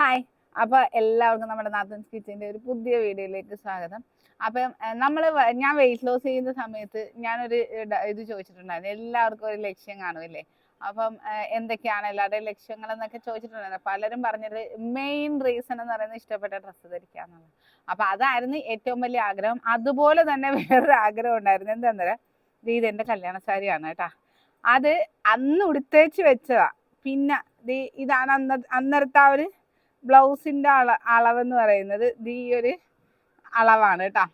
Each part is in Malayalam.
ഹായ് അപ്പൊ എല്ലാവർക്കും നമ്മുടെ നാത്തൻസ് കിച്ചന്റെ ഒരു പുതിയ വീഡിയോയിലേക്ക് സ്വാഗതം. അപ്പം നമ്മൾ ഞാൻ വെയിറ്റ് ലോസ് ചെയ്യുന്ന സമയത്ത് ഞാനൊരു ഇത് ചോദിച്ചിട്ടുണ്ടായിരുന്നു. എല്ലാവർക്കും ഒരു ലക്ഷ്യം കാണുമല്ലേ? അപ്പം എന്തൊക്കെയാണ് എല്ലാവരുടെയും ലക്ഷ്യങ്ങൾ എന്നൊക്കെ ചോദിച്ചിട്ടുണ്ടായിരുന്നു. പലരും പറഞ്ഞത് മെയിൻ റീസൺ എന്ന് പറയുന്നത് ഇഷ്ടപ്പെട്ട ഡ്രസ്സ് ധരിക്കുക എന്നുള്ളത് അതായിരുന്നു ഏറ്റവും വലിയ ആഗ്രഹം. അതുപോലെ തന്നെ വേറൊരു ആഗ്രഹം ഉണ്ടായിരുന്നു. എന്താ ഇത് എന്റെ കല്യാണ സാരിയാണ് കേട്ടാ. അത് അന്ന് ഉടുത്തേച്ച് വെച്ചതാ. പിന്നെ ഇതാണ് അന്ന അന്നേരത്തെ ആ ഒരു ബ്ലൗസിന്റെ അള അളവെന്ന് പറയുന്നത് ഈ ഒരു അളവാണ് കേട്ടോ.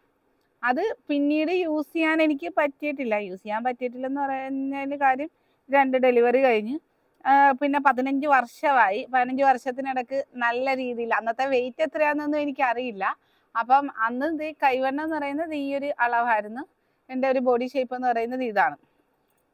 അത് പിന്നീട് യൂസ് ചെയ്യാൻ എനിക്ക് പറ്റിയിട്ടില്ല. യൂസ് ചെയ്യാൻ പറ്റിയിട്ടില്ലെന്ന് പറയുന്നതിന് കാര്യം രണ്ട് ഡെലിവറി കഴിഞ്ഞ്. പിന്നെ പതിനഞ്ച് വർഷമായി. പതിനഞ്ച് വർഷത്തിനിടക്ക് നല്ല രീതിയിൽ അന്നത്തെ വെയിറ്റ് എത്രയാണെന്നൊന്നും എനിക്കറിയില്ല. അപ്പം അന്ന് ഈ കൈവണ്ണം എന്ന് പറയുന്നത് ഈ ഒരു അളവായിരുന്നു. എന്റെ ഒരു ബോഡി ഷേപ്പ് എന്ന് പറയുന്നത് ഇതാണ്.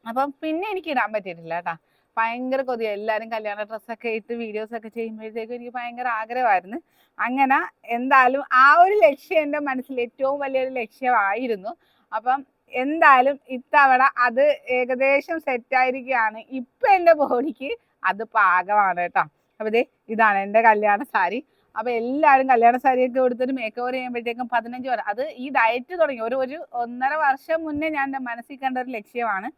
അപ്പം പിന്നെ എനിക്ക് ഇടാൻ പറ്റിയിട്ടില്ല കേട്ടാ. ഭയങ്കര കൊതിയ. എല്ലാവരും കല്യാണ ഡ്രസ്സൊക്കെ ഇട്ട് വീഡിയോസ് ഒക്കെ ചെയ്യുമ്പോഴത്തേക്കും എനിക്ക് ഭയങ്കര ആഗ്രഹമായിരുന്നു. അങ്ങനെ എന്തായാലും ആ ഒരു ലക്ഷ്യം എന്റെ മനസ്സിൽ ഏറ്റവും വലിയൊരു ലക്ഷ്യമായിരുന്നു. അപ്പം എന്തായാലും ഇത്തവണ അത് ഏകദേശം സെറ്റായിരിക്കുകയാണ് ഇപ്പം എന്റെ ബോഡിക്ക് അത് പാകമാണ് കേട്ടോ. അപ്പോൾ ഇതേ ഇതാണ് എന്റെ കല്യാണ സാരി. അപ്പൊ എല്ലാവരും കല്യാണ സാരിയൊക്കെ കൊടുത്തിട്ട് മേക്ക് ഓവർ ചെയ്യുമ്പോഴത്തേക്കും പതിനഞ്ച് വർഷം അത് ഈ ഡയറ്റ് തുടങ്ങി. ഒരു ഒരു ഒന്നര വർഷം മുന്നേ ഞാൻ എന്റെ മനസ്സിൽ കണ്ട ഒരു ലക്ഷ്യമാണ്.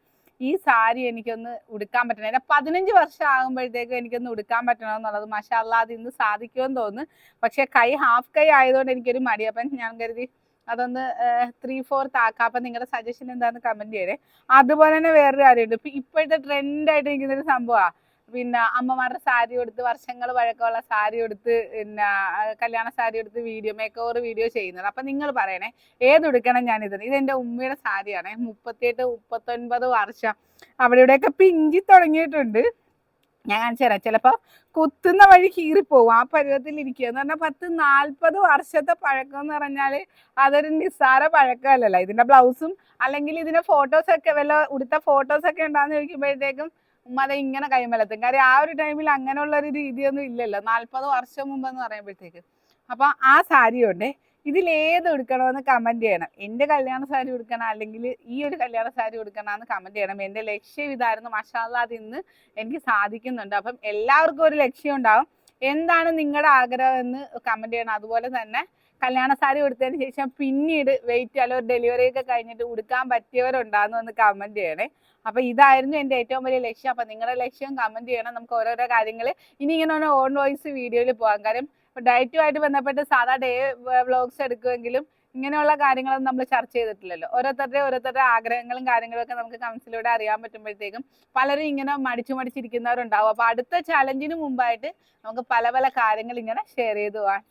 ഈ സാരി എനിക്കൊന്ന് ഉടുക്കാൻ പറ്റണം. എന്റെ പതിനഞ്ച് വർഷം ആകുമ്പോഴത്തേക്കും എനിക്കൊന്ന് ഉടുക്കാൻ പറ്റണം എന്നുള്ളത് മഷാല്ല അത് ഇന്ന് സാധിക്കുമെന്ന് തോന്നുന്നു. പക്ഷെ കൈ ഹാഫ് കൈ ആയതുകൊണ്ട് എനിക്കൊരു മടി. അപ്പം ഞാൻ കരുതി അതൊന്ന് ത്രീ ഫോർത്ത് ആക്കാം അപ്പം നിങ്ങളുടെ സജഷൻ എന്താണെന്ന് കമന്റ് ചെയ്യണേ അതുപോലെ തന്നെ വേറൊരു കാര്യമുണ്ട്. ഇപ്പം ഇപ്പോഴത്തെ ട്രെൻഡായിട്ട് നിൽക്കുന്ന ഒരു സംഭവമാണ് പിന്നെ അമ്മമാരുടെ സാരി കൊടുത്ത് വർഷങ്ങൾ പഴക്കമുള്ള സാരി കൊടുത്ത് പിന്നെ കല്യാണ സാരി കൊടുത്ത് വീഡിയോ മേക്ക് ഓവർ വീഡിയോ ചെയ്യുന്നത്. അപ്പം നിങ്ങൾ പറയണേ ഏതെടുക്കണം ഇത് എന്റെ ഉമ്മയുടെ സാരിയാണ്. മുപ്പത്തിയെട്ട് മുപ്പത്തൊൻപത് വർഷം. അവിടെ പിഞ്ചി തുടങ്ങിയിട്ടുണ്ട്. ഞാൻ കാണിച്ചു തരാം. ചിലപ്പോൾ കുത്തുന്ന വഴി കീറിപ്പോവും. ആ പരുവത്തിൽ ഇരിക്കുക എന്ന് പറഞ്ഞാൽ പത്ത് നാൽപ്പത് വർഷത്തെ പഴക്കം എന്ന് പറഞ്ഞാൽ അതൊരു നിസ്സാര പഴക്കമല്ലല്ലോ. ഇതിന്റെ ബ്ലൗസും അല്ലെങ്കിൽ ഇതിന്റെ ഫോട്ടോസ് ഒക്കെ വല്ല ഉടുത്ത ഫോട്ടോസ് ഒക്കെ ഉണ്ടാന്ന് ചോദിക്കുമ്പോഴത്തേക്കും ഉമ്മ ഇങ്ങനെ കൈമലത്തും. കാര്യം ആ ഒരു ടൈമിൽ അങ്ങനെയുള്ള ഒരു രീതിയൊന്നും ഇല്ലല്ലോ. നാൽപ്പത് വർഷം മുമ്പ് എന്ന് പറയുമ്പോഴത്തേക്ക്. അപ്പോൾ ആ സാരി ഉണ്ട് ഇതിൽ ഏത് എടുക്കണമെന്ന് കമന്റ് ചെയ്യണം. എന്റെ കല്യാണ സാരി എടുക്കണം അല്ലെങ്കിൽ ഈ ഒരു കല്യാണ സാരി ഉടുക്കണമെന്ന് കമന്റ് ചെയ്യണം. എന്റെ ലക്ഷ്യം ഇതായിരുന്നു. മഷാല്ല അത് ഇന്ന് എനിക്ക് സാധിക്കുന്നുണ്ട്. അപ്പം എല്ലാവർക്കും ഒരു ലക്ഷ്യം ഉണ്ടാവും. എന്താണ് നിങ്ങളുടെ ആഗ്രഹം എന്ന് കമന്റ് ചെയ്യണം. അതുപോലെ തന്നെ കല്യാണ സാരി കൊടുത്തതിന് ശേഷം പിന്നീട് വെയിറ്റ് അല്ലോ ഡെലിവറി ഒക്കെ കഴിഞ്ഞിട്ട് ഉടുക്കാൻ പറ്റിയവരുണ്ടാകുന്നു എന്ന് കമന്റ് ചെയ്യണേ. അപ്പൊ ഇതായിരുന്നു എന്റെ ഏറ്റവും വലിയ ലക്ഷ്യം. അപ്പൊ നിങ്ങളുടെ ലക്ഷ്യം കമന്റ് ചെയ്യണം. നമുക്ക് ഓരോരോ കാര്യങ്ങൾ ഇനി ഇങ്ങനെ ഒരു ഓൺ വോയിസ് വീഡിയോയിൽ പോകാം കാര്യം ഡയറ്റുമായിട്ട് ബന്ധപ്പെട്ട് സാധാ ഡേ വ്ളോഗ്സ് എടുക്കുമെങ്കിലും ഇങ്ങനെയുള്ള കാര്യങ്ങളൊന്നും നമ്മൾ ചർച്ച ചെയ്തിട്ടില്ലല്ലോ. ഓരോരുത്തരുടെ ഓരോരുത്തരുടെ ആഗ്രഹങ്ങളും കാര്യങ്ങളും ഒക്കെ നമുക്ക് കൗൺസിലൂടെ അറിയാൻ പറ്റുമ്പോഴത്തേക്കും പലരും ഇങ്ങനെ മടിച്ചു മടിച്ചിരിക്കുന്നവരുണ്ടാവും. അപ്പൊ അടുത്ത ചലഞ്ചിന് മുമ്പായിട്ട് നമുക്ക് പല പല കാര്യങ്ങൾ ഇങ്ങനെ ഷെയർ ചെയ്തു പോവാം.